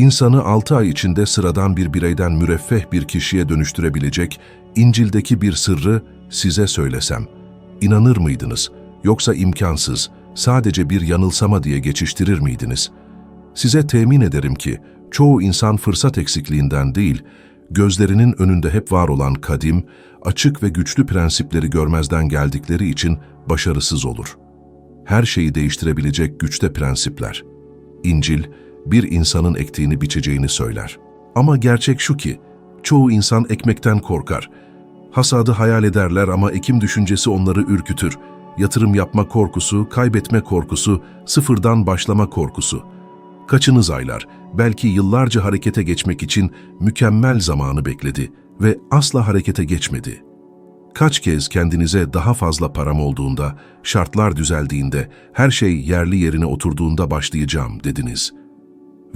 insanı 6 ay içinde sıradan bir bireyden müreffeh bir kişiye dönüştürebilecek İncil'deki bir sırrı size söylesem, inanır mıydınız? Yoksa imkansız, sadece bir yanılsama diye geçiştirir miydiniz? Size temin ederim ki, çoğu insan fırsat eksikliğinden değil, gözlerinin önünde hep var olan kadim, açık ve güçlü prensipleri görmezden geldikleri için başarısız olur. Her şeyi değiştirebilecek güçte prensipler. İncil, bir insanın ektiğini biçeceğini söyler. Ama gerçek şu ki, çoğu insan ekmekten korkar. Hasadı hayal ederler ama ekim düşüncesi onları ürkütür. Yatırım yapma korkusu, kaybetme korkusu, sıfırdan başlama korkusu. Kaçınız aylar, belki yıllarca harekete geçmek için mükemmel zamanı bekledi ve asla harekete geçmedi. Kaç kez kendinize daha fazla param olduğunda, şartlar düzeldiğinde, her şey yerli yerine oturduğunda başlayacağım dediniz.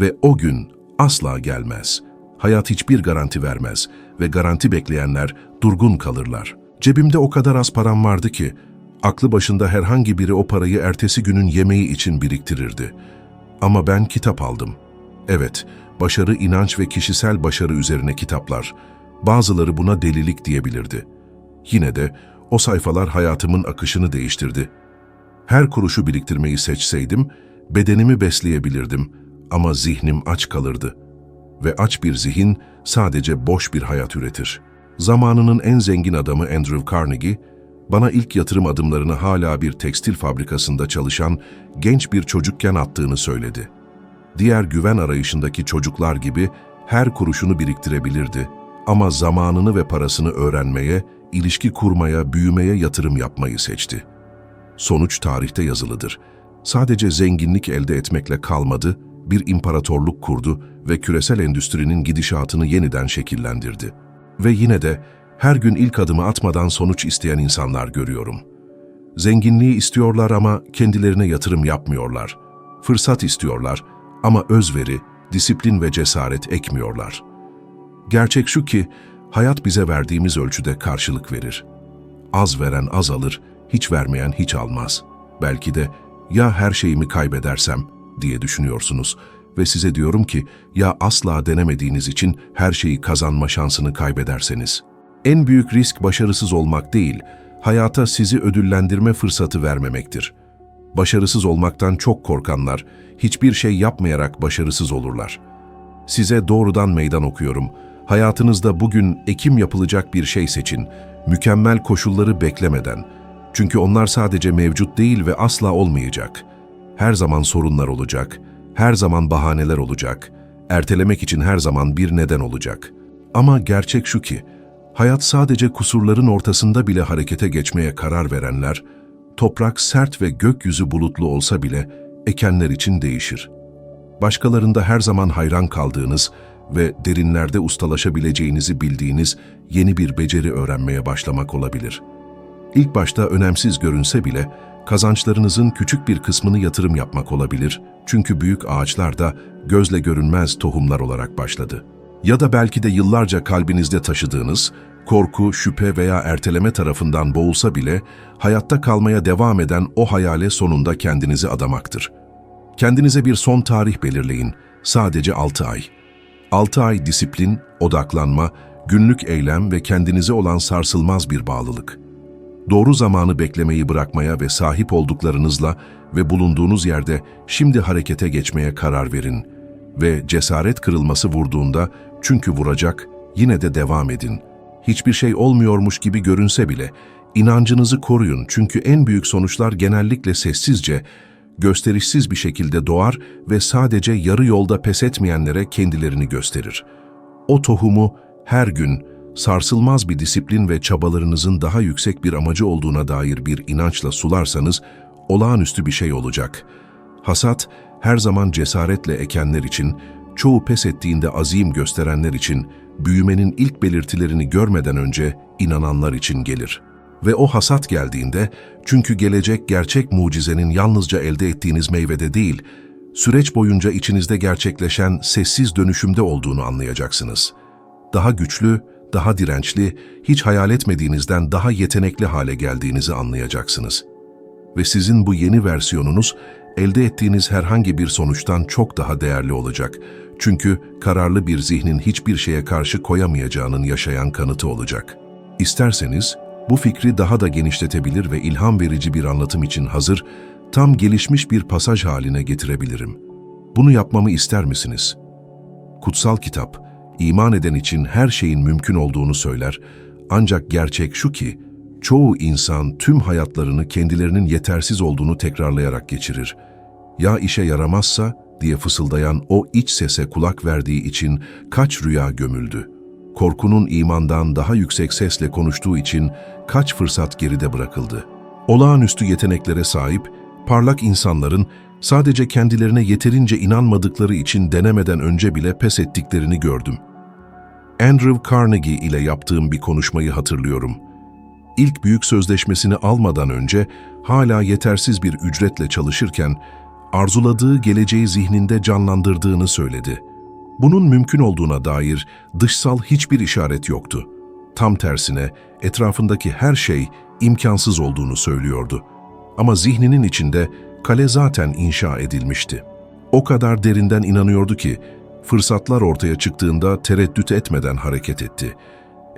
Ve o gün asla gelmez. Hayat hiçbir garanti vermez ve garanti bekleyenler durgun kalırlar. Cebimde o kadar az param vardı ki, aklı başında herhangi biri o parayı ertesi günün yemeği için biriktirirdi. Ama ben kitap aldım. Evet, başarı, inanç ve kişisel başarı üzerine kitaplar. Bazıları buna delilik diyebilirdi. Yine de o sayfalar hayatımın akışını değiştirdi. Her kuruşu biriktirmeyi seçseydim, bedenimi besleyebilirdim ama zihnim aç kalırdı. Ve aç bir zihin sadece boş bir hayat üretir. Zamanının en zengin adamı Andrew Carnegie, bana ilk yatırım adımlarını hala bir tekstil fabrikasında çalışan genç bir çocukken attığını söyledi. Diğer güven arayışındaki çocuklar gibi her kuruşunu biriktirebilirdi ama zamanını ve parasını öğrenmeye, ilişki kurmaya, büyümeye yatırım yapmayı seçti. Sonuç tarihte yazılıdır. Sadece zenginlik elde etmekle kalmadı, bir imparatorluk kurdu ve küresel endüstrinin gidişatını yeniden şekillendirdi. Ve yine de her gün ilk adımı atmadan sonuç isteyen insanlar görüyorum. Zenginliği istiyorlar ama kendilerine yatırım yapmıyorlar. Fırsat istiyorlar ama özveri, disiplin ve cesaret ekmiyorlar. Gerçek şu ki, hayat bize verdiğimiz ölçüde karşılık verir. Az veren az alır, hiç vermeyen hiç almaz. Belki de ya her şeyimi kaybedersem diye düşünüyorsunuz ve size diyorum ki ya asla denemediğiniz için her şeyi kazanma şansını kaybederseniz. En büyük risk başarısız olmak değil, hayata sizi ödüllendirme fırsatı vermemektir. Başarısız olmaktan çok korkanlar, hiçbir şey yapmayarak başarısız olurlar. Size doğrudan meydan okuyorum. Hayatınızda bugün ekim yapılacak bir şey seçin. Mükemmel koşulları beklemeden. Çünkü onlar sadece mevcut değil ve asla olmayacak. Her zaman sorunlar olacak. Her zaman bahaneler olacak. Ertelemek için her zaman bir neden olacak. Ama gerçek şu ki, hayat sadece kusurların ortasında bile harekete geçmeye karar verenler, toprak sert ve gökyüzü bulutlu olsa bile ekenler için değişir. Başkalarında her zaman hayran kaldığınız ve derinlerde ustalaşabileceğinizi bildiğiniz yeni bir beceri öğrenmeye başlamak olabilir. İlk başta önemsiz görünse bile kazançlarınızın küçük bir kısmını yatırım yapmak olabilir çünkü büyük ağaçlar da gözle görünmez tohumlar olarak başladı. Ya da belki de yıllarca kalbinizde taşıdığınız, korku, şüphe veya erteleme tarafından boğulsa bile hayatta kalmaya devam eden o hayale sonunda kendinizi adamaktır. Kendinize bir son tarih belirleyin, sadece 6 ay. 6 ay disiplin, odaklanma, günlük eylem ve kendinize olan sarsılmaz bir bağlılık. Doğru zamanı beklemeyi bırakmaya ve sahip olduklarınızla ve bulunduğunuz yerde şimdi harekete geçmeye karar verin. Ve cesaret kırılması vurduğunda çünkü vuracak, yine de devam edin. Hiçbir şey olmuyormuş gibi görünse bile inancınızı koruyun çünkü en büyük sonuçlar genellikle sessizce, gösterişsiz bir şekilde doğar ve sadece yarı yolda pes etmeyenlere kendilerini gösterir. O tohumu her gün sarsılmaz bir disiplin ve çabalarınızın daha yüksek bir amacı olduğuna dair bir inançla sularsanız olağanüstü bir şey olacak. Hasat her zaman cesaretle ekenler için, çoğu pes ettiğinde azim gösterenler için, büyümenin ilk belirtilerini görmeden önce inananlar için gelir. Ve o hasat geldiğinde, çünkü gelecek gerçek mucizenin yalnızca elde ettiğiniz meyvede değil, süreç boyunca içinizde gerçekleşen sessiz dönüşümde olduğunu anlayacaksınız. Daha güçlü, daha dirençli, hiç hayal etmediğinizden daha yetenekli hale geldiğinizi anlayacaksınız. Ve sizin bu yeni versiyonunuz, elde ettiğiniz herhangi bir sonuçtan çok daha değerli olacak. Çünkü kararlı bir zihnin hiçbir şeye karşı koyamayacağının yaşayan kanıtı olacak. İsterseniz bu fikri daha da genişletebilir ve ilham verici bir anlatım için hazır, tam gelişmiş bir pasaj haline getirebilirim. Bunu yapmamı ister misiniz? Kutsal kitap, iman eden için her şeyin mümkün olduğunu söyler, ancak gerçek şu ki, çoğu insan tüm hayatlarını kendilerinin yetersiz olduğunu tekrarlayarak geçirir. Ya işe yaramazsa diye fısıldayan o iç sese kulak verdiği için kaç rüya gömüldü. Korkunun imandan daha yüksek sesle konuştuğu için kaç fırsat geride bırakıldı. Olağanüstü yeteneklere sahip, parlak insanların sadece kendilerine yeterince inanmadıkları için denemeden önce bile pes ettiklerini gördüm. Andrew Carnegie ile yaptığım bir konuşmayı hatırlıyorum. İlk büyük sözleşmesini almadan önce hala yetersiz bir ücretle çalışırken arzuladığı geleceği zihninde canlandırdığını söyledi. Bunun mümkün olduğuna dair dışsal hiçbir işaret yoktu. Tam tersine etrafındaki her şey imkansız olduğunu söylüyordu. Ama zihninin içinde kale zaten inşa edilmişti. O kadar derinden inanıyordu ki fırsatlar ortaya çıktığında tereddüt etmeden hareket etti.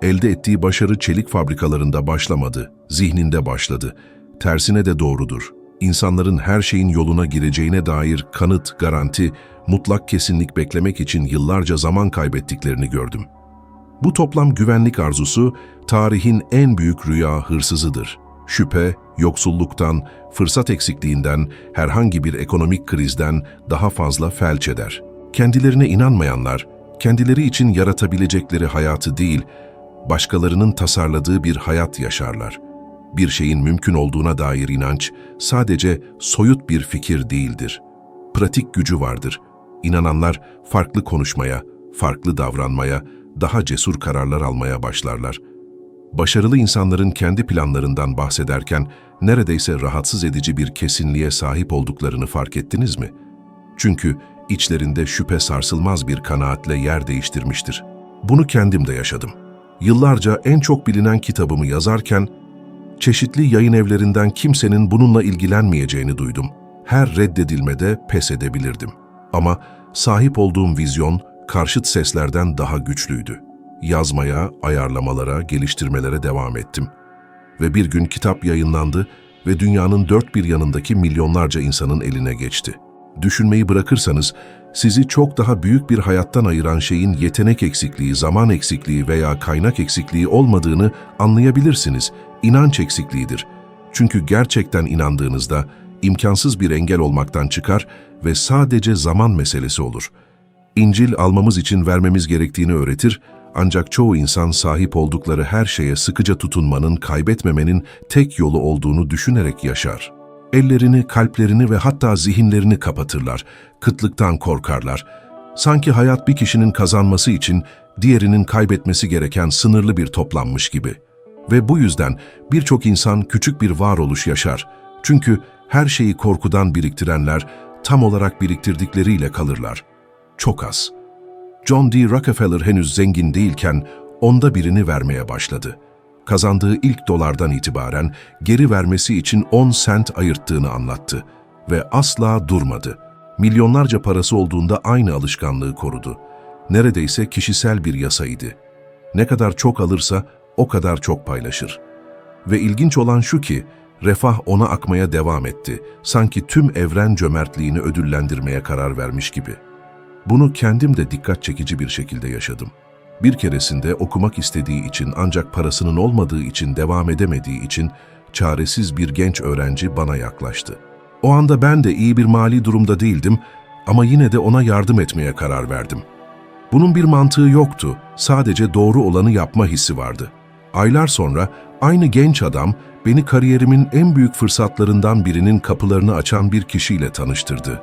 Elde ettiği başarı çelik fabrikalarında başlamadı, zihninde başladı. Tersine de doğrudur. İnsanların her şeyin yoluna gireceğine dair kanıt, garanti, mutlak kesinlik beklemek için yıllarca zaman kaybettiklerini gördüm. Bu toplam güvenlik arzusu tarihin en büyük rüya hırsızıdır. Şüphe, yoksulluktan, fırsat eksikliğinden, herhangi bir ekonomik krizden daha fazla felç eder. Kendilerine inanmayanlar, kendileri için yaratabilecekleri hayatı değil, başkalarının tasarladığı bir hayat yaşarlar. Bir şeyin mümkün olduğuna dair inanç sadece soyut bir fikir değildir. Pratik gücü vardır. İnananlar farklı konuşmaya, farklı davranmaya, daha cesur kararlar almaya başlarlar. Başarılı insanların kendi planlarından bahsederken neredeyse rahatsız edici bir kesinliğe sahip olduklarını fark ettiniz mi? Çünkü içlerinde şüphe sarsılmaz bir kanaatle yer değiştirmiştir. Bunu kendim de yaşadım. Yıllarca en çok bilinen kitabımı yazarken çeşitli yayın evlerinden kimsenin bununla ilgilenmeyeceğini duydum. Her reddedilmede pes edebilirdim. Ama sahip olduğum vizyon karşıt seslerden daha güçlüydü. Yazmaya, ayarlamalara, geliştirmelere devam ettim. Ve bir gün kitap yayınlandı ve dünyanın dört bir yanındaki milyonlarca insanın eline geçti. Düşünmeyi bırakırsanız, sizi çok daha büyük bir hayattan ayıran şeyin yetenek eksikliği, zaman eksikliği veya kaynak eksikliği olmadığını anlayabilirsiniz. İnanç eksikliğidir. Çünkü gerçekten inandığınızda imkansız bir engel olmaktan çıkar ve sadece zaman meselesi olur. İncil almamız için vermemiz gerektiğini öğretir ancak çoğu insan sahip oldukları her şeye sıkıca tutunmanın, kaybetmemenin tek yolu olduğunu düşünerek yaşar. Ellerini, kalplerini ve hatta zihinlerini kapatırlar, kıtlıktan korkarlar. Sanki hayat bir kişinin kazanması için diğerinin kaybetmesi gereken sınırlı bir toplanmış gibi. Ve bu yüzden birçok insan küçük bir varoluş yaşar. Çünkü her şeyi korkudan biriktirenler tam olarak biriktirdikleriyle kalırlar. Çok az. John D. Rockefeller henüz zengin değilken onda birini vermeye başladı. Kazandığı ilk dolardan itibaren geri vermesi için 10 sent ayırttığını anlattı ve asla durmadı. Milyonlarca parası olduğunda aynı alışkanlığı korudu. Neredeyse kişisel bir yasaydı. Ne kadar çok alırsa o kadar çok paylaşır. Ve ilginç olan şu ki, refah ona akmaya devam etti. Sanki tüm evren cömertliğini ödüllendirmeye karar vermiş gibi.'' Bunu kendim de dikkat çekici bir şekilde yaşadım. Bir keresinde okumak istediği için ancak parasının olmadığı için devam edemediği için çaresiz bir genç öğrenci bana yaklaştı. O anda ben de iyi bir mali durumda değildim ama yine de ona yardım etmeye karar verdim. Bunun bir mantığı yoktu, sadece doğru olanı yapma hissi vardı. Aylar sonra aynı genç adam beni kariyerimin en büyük fırsatlarından birinin kapılarını açan bir kişiyle tanıştırdı.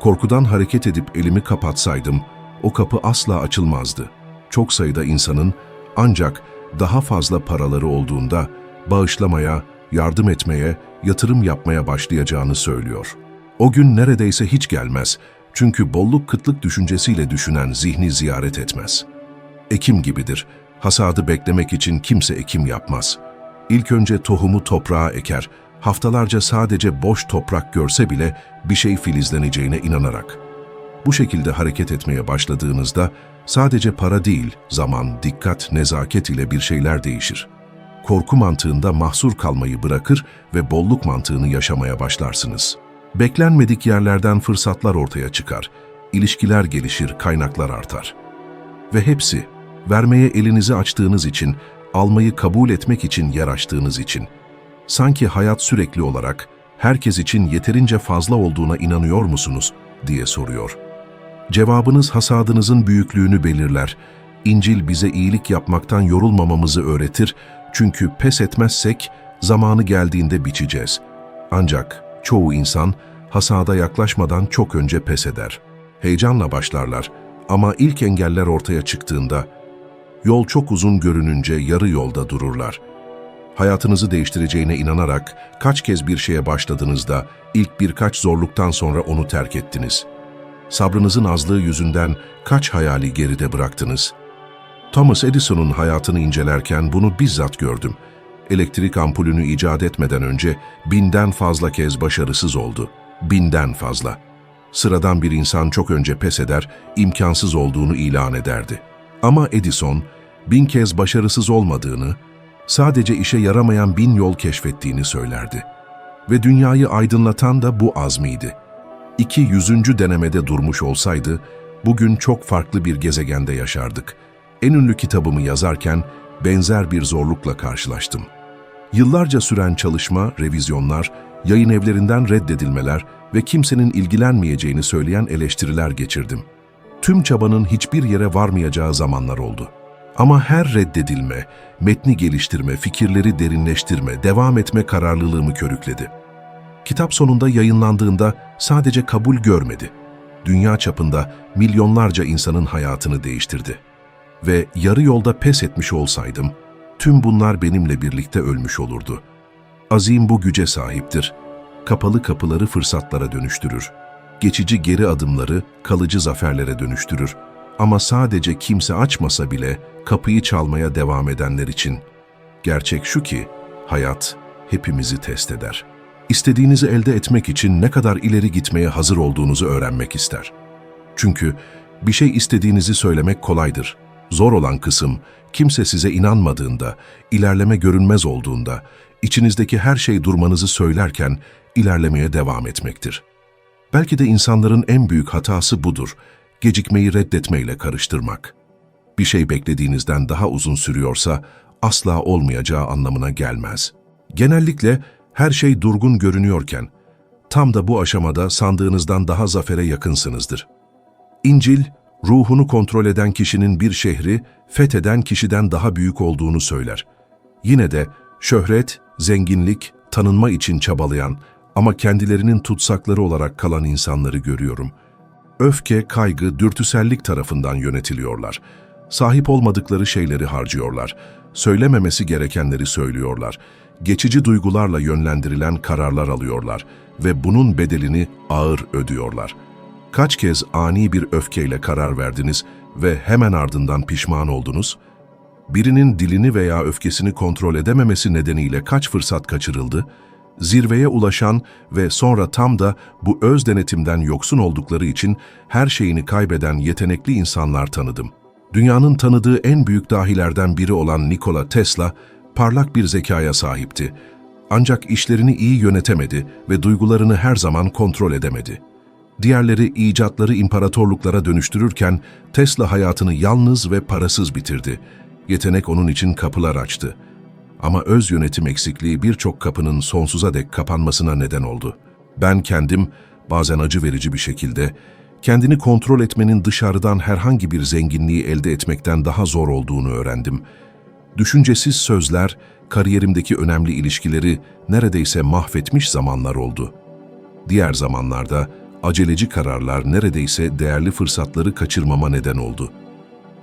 Korkudan hareket edip elimi kapatsaydım, o kapı asla açılmazdı. Çok sayıda insanın ancak daha fazla paraları olduğunda bağışlamaya, yardım etmeye, yatırım yapmaya başlayacağını söylüyor. O gün neredeyse hiç gelmez çünkü bolluk kıtlık düşüncesiyle düşünen zihni ziyaret etmez. Ekim gibidir, hasadı beklemek için kimse ekim yapmaz. İlk önce tohumu toprağa eker, haftalarca sadece boş toprak görse bile bir şey filizleneceğine inanarak. Bu şekilde hareket etmeye başladığınızda sadece para değil, zaman, dikkat, nezaket ile bir şeyler değişir. Korku mantığında mahsur kalmayı bırakır ve bolluk mantığını yaşamaya başlarsınız. Beklenmedik yerlerden fırsatlar ortaya çıkar. İlişkiler gelişir, kaynaklar artar. Ve hepsi, vermeye elinizi açtığınız için, almayı kabul etmek için yer açtığınız için. Sanki hayat sürekli olarak, herkes için yeterince fazla olduğuna inanıyor musunuz diye soruyor. Cevabınız hasadınızın büyüklüğünü belirler. İncil bize iyilik yapmaktan yorulmamamızı öğretir çünkü pes etmezsek zamanı geldiğinde biçeceğiz. Ancak çoğu insan hasada yaklaşmadan çok önce pes eder. Heyecanla başlarlar ama ilk engeller ortaya çıktığında yol çok uzun görününce yarı yolda dururlar. Hayatınızı değiştireceğine inanarak kaç kez bir şeye başladığınızda ilk birkaç zorluktan sonra onu terk ettiniz. Sabrınızın azlığı yüzünden kaç hayali geride bıraktınız. Thomas Edison'un hayatını incelerken bunu bizzat gördüm. Elektrik ampulünü icat etmeden önce binden fazla kez başarısız oldu. Binden fazla. Sıradan bir insan çok önce pes eder, imkansız olduğunu ilan ederdi. Ama Edison, bin kez başarısız olmadığını, sadece işe yaramayan bin yol keşfettiğini söylerdi. Ve dünyayı aydınlatan da bu azmiydi. İki yüzüncü denemede durmuş olsaydı, bugün çok farklı bir gezegende yaşardık. En ünlü kitabımı yazarken benzer bir zorlukla karşılaştım. Yıllarca süren çalışma, revizyonlar, yayın evlerinden reddedilmeler ve kimsenin ilgilenmeyeceğini söyleyen eleştiriler geçirdim. Tüm çabanın hiçbir yere varmayacağı zamanlar oldu. Ama her reddedilme, metni geliştirme, fikirleri derinleştirme, devam etme kararlılığımı körükledi. Kitap sonunda yayınlandığında sadece kabul görmedi. Dünya çapında milyonlarca insanın hayatını değiştirdi. Ve yarı yolda pes etmiş olsaydım, tüm bunlar benimle birlikte ölmüş olurdu. Azim bu güce sahiptir. Kapalı kapıları fırsatlara dönüştürür. Geçici geri adımları kalıcı zaferlere dönüştürür. Ama sadece kimse açmasa bile kapıyı çalmaya devam edenler için. Gerçek şu ki, hayat hepimizi test eder. İstediğinizi elde etmek için ne kadar ileri gitmeye hazır olduğunuzu öğrenmek ister. Çünkü bir şey istediğinizi söylemek kolaydır. Zor olan kısım, kimse size inanmadığında, ilerleme görünmez olduğunda, içinizdeki her şey durmanızı söylerken ilerlemeye devam etmektir. Belki de insanların en büyük hatası budur, gecikmeyi reddetmeyle karıştırmak. Bir şey beklediğinizden daha uzun sürüyorsa asla olmayacağı anlamına gelmez. Genellikle her şey durgun görünüyorken, tam da bu aşamada sandığınızdan daha zafere yakınsınızdır. İncil, ruhunu kontrol eden kişinin bir şehri, fetheden kişiden daha büyük olduğunu söyler. Yine de şöhret, zenginlik, tanınma için çabalayan ama kendilerinin tutsakları olarak kalan insanları görüyorum. Öfke, kaygı, dürtüsellik tarafından yönetiliyorlar. Sahip olmadıkları şeyleri harcıyorlar. Söylememesi gerekenleri söylüyorlar. Geçici duygularla yönlendirilen kararlar alıyorlar ve bunun bedelini ağır ödüyorlar.'' Kaç kez ani bir öfkeyle karar verdiniz ve hemen ardından pişman oldunuz? Birinin dilini veya öfkesini kontrol edememesi nedeniyle kaç fırsat kaçırıldı? Zirveye ulaşan ve sonra tam da bu öz denetimden yoksun oldukları için her şeyini kaybeden yetenekli insanlar tanıdım. Dünyanın tanıdığı en büyük dahilerden biri olan Nikola Tesla, parlak bir zekaya sahipti. Ancak işlerini iyi yönetemedi ve duygularını her zaman kontrol edemedi. Diğerleri icatları imparatorluklara dönüştürürken Tesla hayatını yalnız ve parasız bitirdi. Yetenek onun için kapılar açtı. Ama öz yönetim eksikliği birçok kapının sonsuza dek kapanmasına neden oldu. Ben kendim, bazen acı verici bir şekilde, kendini kontrol etmenin dışarıdan herhangi bir zenginliği elde etmekten daha zor olduğunu öğrendim. Düşüncesiz sözler, kariyerimdeki önemli ilişkileri neredeyse mahvetmiş zamanlar oldu. Diğer zamanlarda, aceleci kararlar neredeyse değerli fırsatları kaçırmama neden oldu.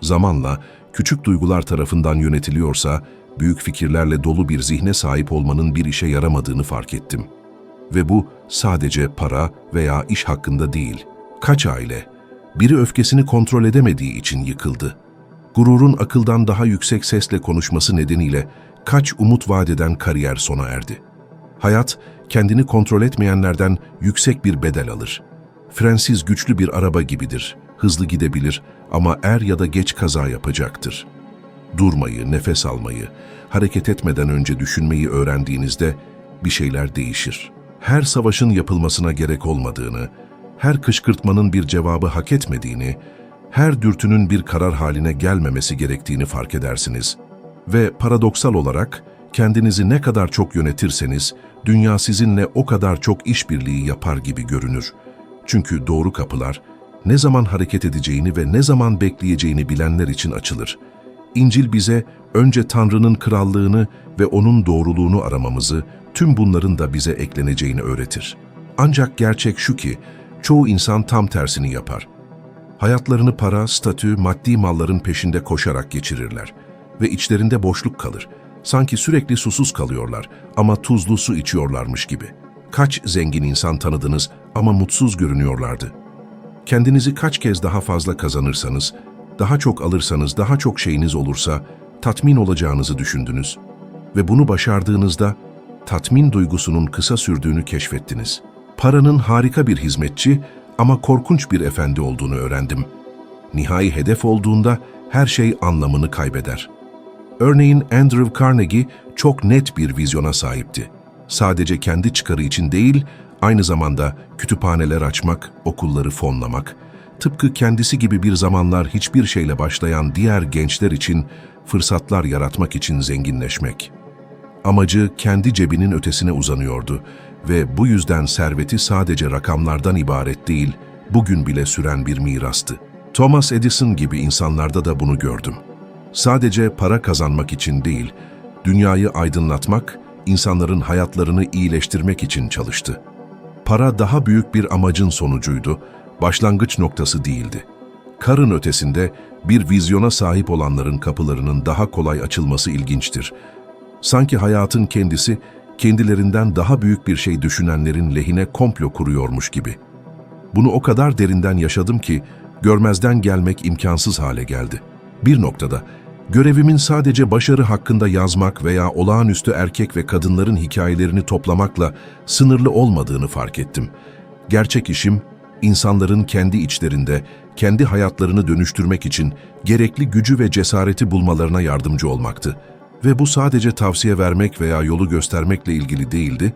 Zamanla küçük duygular tarafından yönetiliyorsa, büyük fikirlerle dolu bir zihne sahip olmanın bir işe yaramadığını fark ettim. Ve bu sadece para veya iş hakkında değil. Kaç aile, biri öfkesini kontrol edemediği için yıkıldı. Gururun akıldan daha yüksek sesle konuşması nedeniyle kaç umut vadeden kariyer sona erdi. Hayat, kendini kontrol etmeyenlerden yüksek bir bedel alır. Frensiz güçlü bir araba gibidir. Hızlı gidebilir ama er ya da geç kaza yapacaktır. Durmayı, nefes almayı, hareket etmeden önce düşünmeyi öğrendiğinizde bir şeyler değişir. Her savaşın yapılmasına gerek olmadığını, her kışkırtmanın bir cevabı hak etmediğini, her dürtünün bir karar haline gelmemesi gerektiğini fark edersiniz. Ve paradoksal olarak kendinizi ne kadar çok yönetirseniz, dünya sizinle o kadar çok işbirliği yapar gibi görünür. Çünkü doğru kapılar, ne zaman hareket edeceğini ve ne zaman bekleyeceğini bilenler için açılır. İncil bize önce Tanrı'nın krallığını ve O'nun doğruluğunu aramamızı, tüm bunların da bize ekleneceğini öğretir. Ancak gerçek şu ki, çoğu insan tam tersini yapar. Hayatlarını para, statü, maddi malların peşinde koşarak geçirirler ve içlerinde boşluk kalır. Sanki sürekli susuz kalıyorlar ama tuzlu su içiyorlarmış gibi. Kaç zengin insan tanıdınız ama mutsuz görünüyorlardı. Kendinizi kaç kez daha fazla kazanırsanız, daha çok alırsanız, daha çok şeyiniz olursa tatmin olacağınızı düşündünüz. Ve bunu başardığınızda tatmin duygusunun kısa sürdüğünü keşfettiniz. Paranın harika bir hizmetçi ama korkunç bir efendi olduğunu öğrendim. Nihai hedef olduğunda her şey anlamını kaybeder. Örneğin Andrew Carnegie çok net bir vizyona sahipti. Sadece kendi çıkarı için değil, aynı zamanda kütüphaneler açmak, okulları fonlamak, tıpkı kendisi gibi bir zamanlar hiçbir şeyle başlayan diğer gençler için fırsatlar yaratmak için zenginleşmek. Amacı kendi cebinin ötesine uzanıyordu ve bu yüzden serveti sadece rakamlardan ibaret değil, bugün bile süren bir mirastı. Thomas Edison gibi insanlarda da bunu gördüm. Sadece para kazanmak için değil, dünyayı aydınlatmak, insanların hayatlarını iyileştirmek için çalıştı. Para daha büyük bir amacın sonucuydu, başlangıç noktası değildi. Karın ötesinde bir vizyona sahip olanların kapılarının daha kolay açılması ilginçtir. Sanki hayatın kendisi kendilerinden daha büyük bir şey düşünenlerin lehine komplo kuruyormuş gibi. Bunu o kadar derinden yaşadım ki görmezden gelmek imkansız hale geldi. Bir noktada görevimin sadece başarı hakkında yazmak veya olağanüstü erkek ve kadınların hikayelerini toplamakla sınırlı olmadığını fark ettim. Gerçek işim insanların kendi içlerinde kendi hayatlarını dönüştürmek için gerekli gücü ve cesareti bulmalarına yardımcı olmaktı. Ve bu sadece tavsiye vermek veya yolu göstermekle ilgili değildi,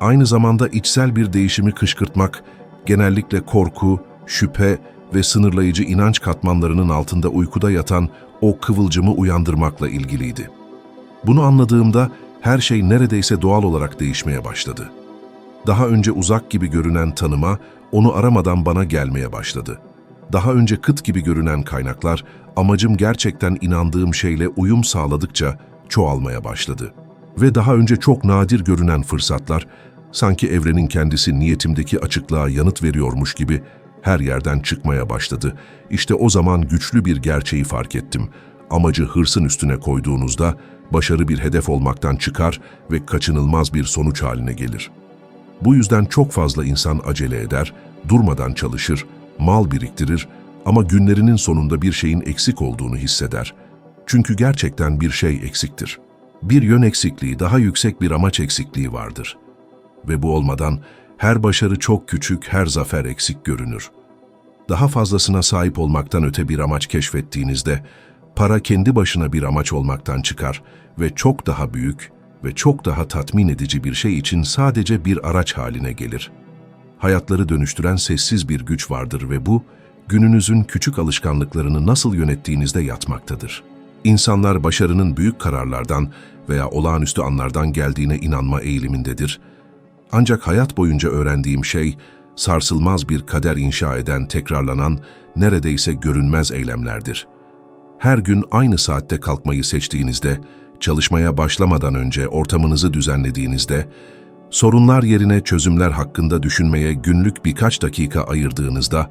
aynı zamanda içsel bir değişimi kışkırtmak, genellikle korku, şüphe ve sınırlayıcı inanç katmanlarının altında uykuda yatan o kıvılcımı uyandırmakla ilgiliydi. Bunu anladığımda her şey neredeyse doğal olarak değişmeye başladı. Daha önce uzak gibi görünen tanıma, onu aramadan bana gelmeye başladı. Daha önce kıt gibi görünen kaynaklar, amacım gerçekten inandığım şeyle uyum sağladıkça çoğalmaya başladı. Ve daha önce çok nadir görünen fırsatlar, sanki evrenin kendisi niyetimdeki açıklığa yanıt veriyormuş gibi her yerden çıkmaya başladı. İşte o zaman güçlü bir gerçeği fark ettim. Amacı hırsın üstüne koyduğunuzda başarı bir hedef olmaktan çıkar ve kaçınılmaz bir sonuç haline gelir. Bu yüzden çok fazla insan acele eder, durmadan çalışır, mal biriktirir ama günlerinin sonunda bir şeyin eksik olduğunu hisseder. Çünkü gerçekten bir şey eksiktir. Bir yön eksikliği, daha yüksek bir amaç eksikliği vardır. Ve bu olmadan her başarı çok küçük, her zafer eksik görünür. Daha fazlasına sahip olmaktan öte bir amaç keşfettiğinizde, para kendi başına bir amaç olmaktan çıkar ve çok daha büyük ve çok daha tatmin edici bir şey için sadece bir araç haline gelir. Hayatları dönüştüren sessiz bir güç vardır ve bu, gününüzün küçük alışkanlıklarını nasıl yönettiğinizde yatmaktadır. İnsanlar başarının büyük kararlardan veya olağanüstü anlardan geldiğine inanma eğilimindedir. Ancak hayat boyunca öğrendiğim şey, sarsılmaz bir kader inşa eden, tekrarlanan, neredeyse görünmez eylemlerdir. Her gün aynı saatte kalkmayı seçtiğinizde, çalışmaya başlamadan önce ortamınızı düzenlediğinizde, sorunlar yerine çözümler hakkında düşünmeye günlük birkaç dakika ayırdığınızda,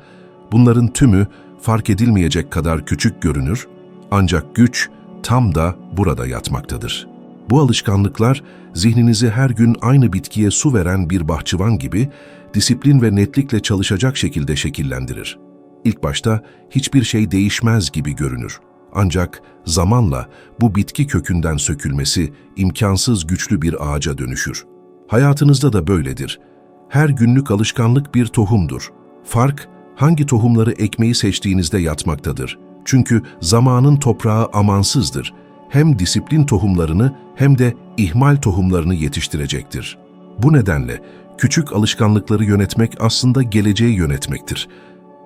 bunların tümü fark edilmeyecek kadar küçük görünür, ancak güç tam da burada yatmaktadır. Bu alışkanlıklar, zihninizi her gün aynı bitkiye su veren bir bahçıvan gibi, disiplin ve netlikle çalışacak şekilde şekillendirir. İlk başta hiçbir şey değişmez gibi görünür. Ancak zamanla bu bitki kökünden sökülmesi imkansız güçlü bir ağaca dönüşür. Hayatınızda da böyledir. Her günlük alışkanlık bir tohumdur. Fark, hangi tohumları ekmeği seçtiğinizde yatmaktadır. Çünkü zamanın toprağı amansızdır. Hem disiplin tohumlarını hem de ihmal tohumlarını yetiştirecektir. Bu nedenle küçük alışkanlıkları yönetmek aslında geleceği yönetmektir.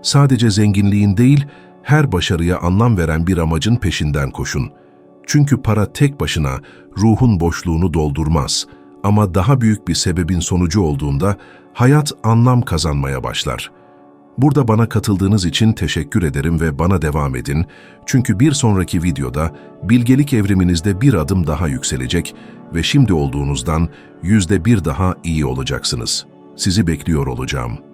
Sadece zenginliğin değil, her başarıya anlam veren bir amacın peşinden koşun. Çünkü para tek başına ruhun boşluğunu doldurmaz ama daha büyük bir sebebin sonucu olduğunda hayat anlam kazanmaya başlar. Burada bana katıldığınız için teşekkür ederim ve bana devam edin. Çünkü bir sonraki videoda bilgelik evriminizde bir adım daha yükselecek ve şimdi olduğunuzdan yüzde bir daha iyi olacaksınız. Sizi bekliyor olacağım.